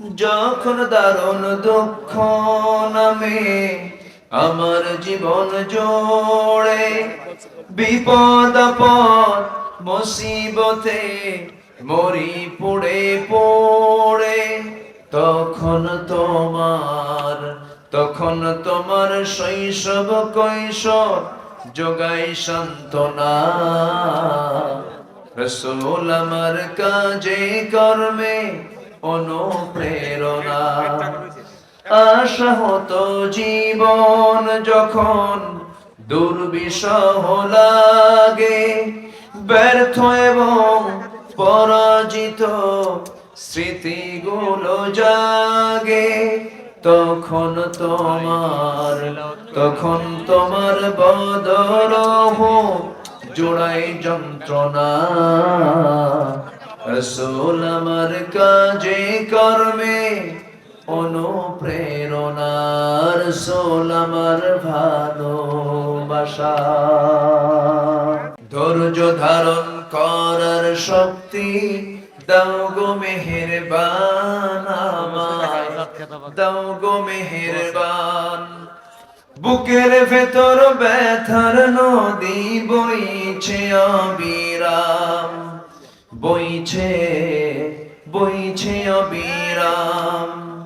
যখন দারুণ দুঃখ নামে আমার জীবন জোড়ে, বিপদ মুসিবতে মরি পুড়ে পড়ে, তখন তোমার তখন তোমার শৈশব কৈশোর যোগাই সান্ত্বনা। রসুল আমার কাজে কর্মে অনুপ্রেরণা। আশা হতো জীবন যখন দুর্বিষহ লাগে ব্যর্থ এবং পরাজিত স্মৃতিগুলো জাগে তখন তোমার তখন তোমার বদরহ জোড়াই যন্ত্রণা। রসুল আমার কাজে কর্মে অনুপ্রেরণা রসুল আমার ভালোবাসা। ধৈর্য ধারণ করার শক্তি দাও গো মেহেরবান আমায়। দাও গো মেহেরবান। বুকের ভেতর ব্যথার নদী বইছে অবিরাম। বইছে বইছে অবিরাম।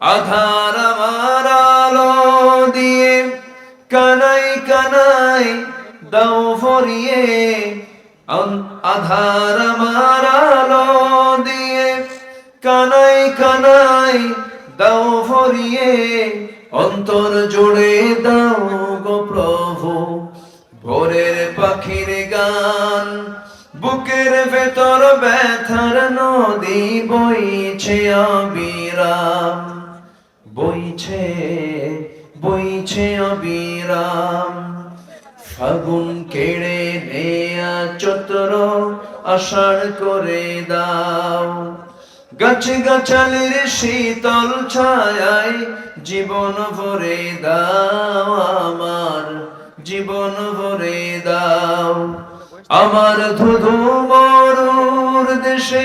আধার আমার আলো দিয়ে কানাই কানাই দাও আন- আধার আমার আলো দিয়ে কানাই কানাই দাও ভরিয়ে, অন্তর জুড়ে দাও গো প্রভু, ভোরের পাখির গান। বুকের ভেতর ব্যথার নদী বইছে অবিরাম। বইছে বইছে অবিরাম। ফাগুন কেড়ে নেয়া চতর আষাঢ় করে দাও। গাছে গাছালির শীতল ছায়ায় জীবন ভরে দাও, আমার জীবন ভরে দাও। আমার ধুধু মরুর দেশে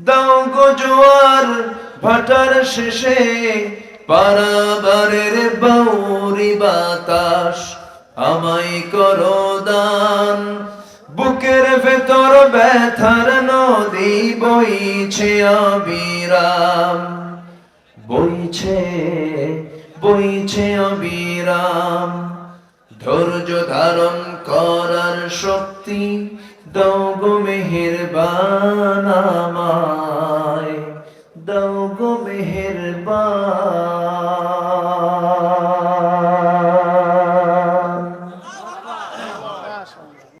দাও গো জোয়ার ভাটার শেষে, পারাবারের বাউরি বাতাস আমায় করো দান। বুকের ভেতর ব্যথার নদী বইছে অবিরাম, বইছে বইছে অবিরাম। ধৈর্য ধারণ করার শক্তি দাও গো মেহেরবান আমায়